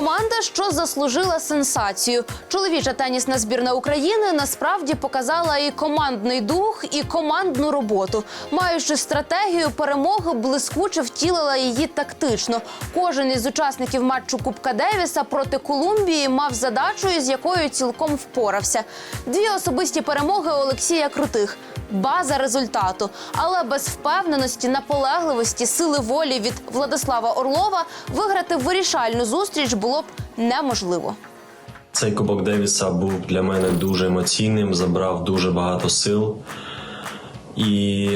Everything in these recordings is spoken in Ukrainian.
Команда, що заслужила сенсацію. Чоловіча тенісна збірна України насправді показала і командний дух, і командну роботу. Маючи стратегію перемоги, блискуче втілила її тактично. Кожен із учасників матчу Кубка Девіса проти Колумбії мав задачу, з якою цілком впорався. Дві особисті перемоги Олексія Крутих. База результату, але без впевненості, наполегливості, сили волі від Владислава Орлова виграти вирішальну зустріч було б неможливо. Цей Кубок Девіса був для мене дуже емоційним, забрав дуже багато сил. І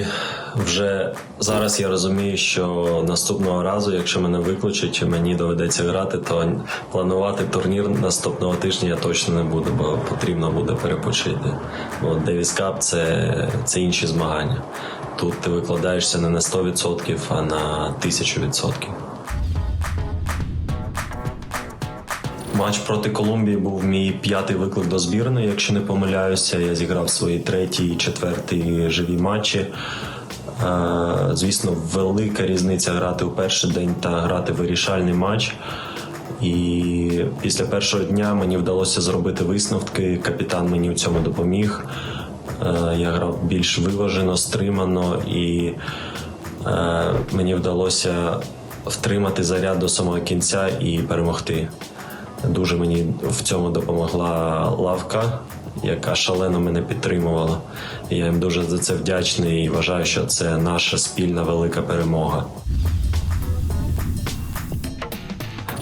вже зараз я розумію, що наступного разу, якщо мене викличуть, чи мені доведеться грати, то планувати турнір наступного тижня я точно не буду, бо потрібно буде перепочити. Бо Девіс Кап це, це інші змагання. Тут ти викладаєшся не на 100%, а на 1000%. Матч проти Колумбії був мій п'ятий виклик до збірної, якщо не помиляюся. Я зіграв свої треті і четверті живі матчі. Е, Звісно, велика різниця грати у перший день та грати вирішальний матч. І після першого дня мені вдалося зробити висновки. Капітан мені в цьому допоміг. Е, Я грав більш виважено, стримано і е, мені вдалося втримати заряд до самого кінця і перемогти. Дуже мені в цьому допомогла лавка, яка шалено мене підтримувала. Я їм дуже за це вдячний і вважаю, що це наша спільна велика перемога.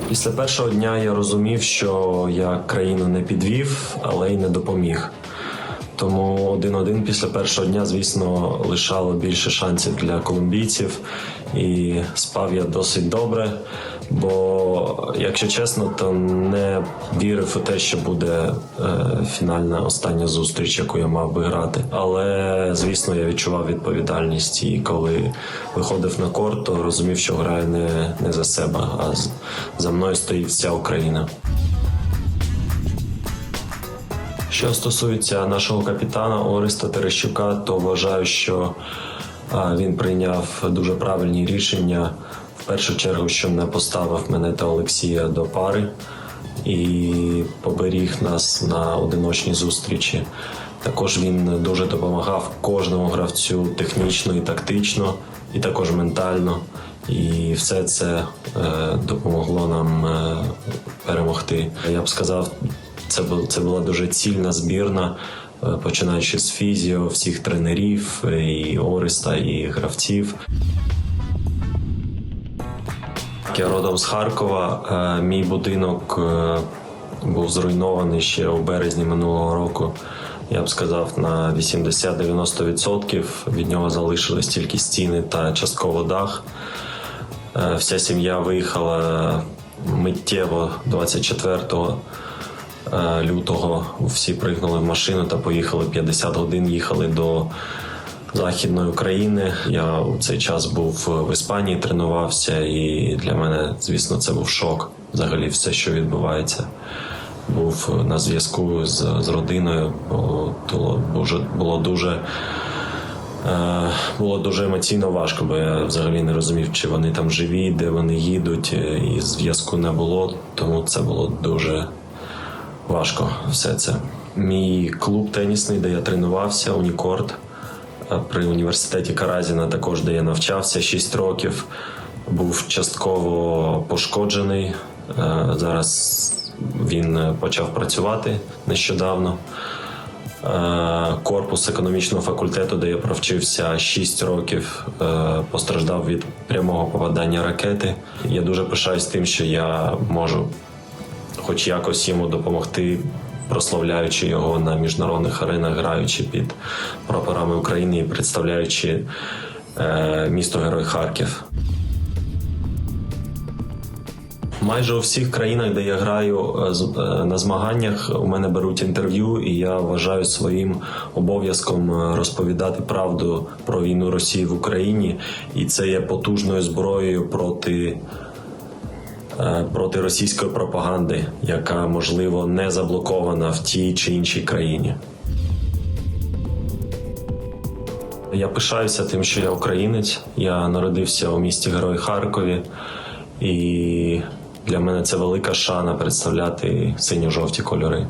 Після першого дня я розумів, що я країну не підвів, але й не допоміг. Тому один-один після першого дня, звісно, лишало більше шансів для колумбійців. І спав я досить добре. Бо, якщо чесно, то не вірив у те, що буде е, фінальна остання зустріч, яку я мав би грати. Але звісно, я відчував відповідальність. І коли виходив на корт, то розумів, що граю не, не за себе, а за мною стоїть вся Україна. Що стосується нашого капітана Ореста Терещука, то вважаю, що він прийняв дуже правильні рішення. В першу чергу, що не поставив мене та Олексія до пари і поберіг нас на одиночній зустрічі. Також він дуже допомагав кожному гравцю технічно і тактично, і також ментально. І все це е, допомогло нам е, перемогти. Я б сказав, це бу- це була дуже цільна збірна, е, починаючи з фізіо, всіх тренерів, і Ореста, і гравців. Я родом з Харкова. Е, Мій будинок е, був зруйнований ще у березні минулого року. Я б сказав, на 80-90% від нього залишились тільки стіни та частково дах. Вся сім'я виїхала миттєво 24 е, лютого. Всі пригнули в машину та поїхали 50 годин. Їхали до Західної України. Я у цей час був в Іспанії, тренувався, і для мене, звісно, це був шок. Взагалі, все, що відбувається. Був на зв'язку з, з родиною, бо було було дуже Е, Було дуже емоційно важко, бо я взагалі не розумів, чи вони там живі, де вони їдуть, е, і зв'язку не було. Тому це було дуже важко. Все це. Мій клуб тенісний, де я тренувався, Унікорд е, при університеті Каразіна, також де я навчався 6 років, був частково пошкоджений. Е, Зараз він е, почав працювати нещодавно. Корпус економічного факультету, де я провчився 6 років, постраждав від прямого попадання ракети. Я дуже пишаюсь тим, що я можу хоч якось йому допомогти, прославляючи його на міжнародних аренах, граючи під прапорами України і представляючи е, місто Герой Харків. Майже у всіх країнах, де я граю е, е, на змаганнях, у мене беруть інтерв'ю, і я вважаю своїм обов'язком е, розповідати правду про війну Росії в Україні, і це є потужною зброєю проти, проти російської пропаганди, яка можливо не заблокована в тій чи іншій країні. Я пишаюся тим, що я українець. Я народився у місті Герой Харкові, і Для мене це велика шана представляти синьо-жовті кольори.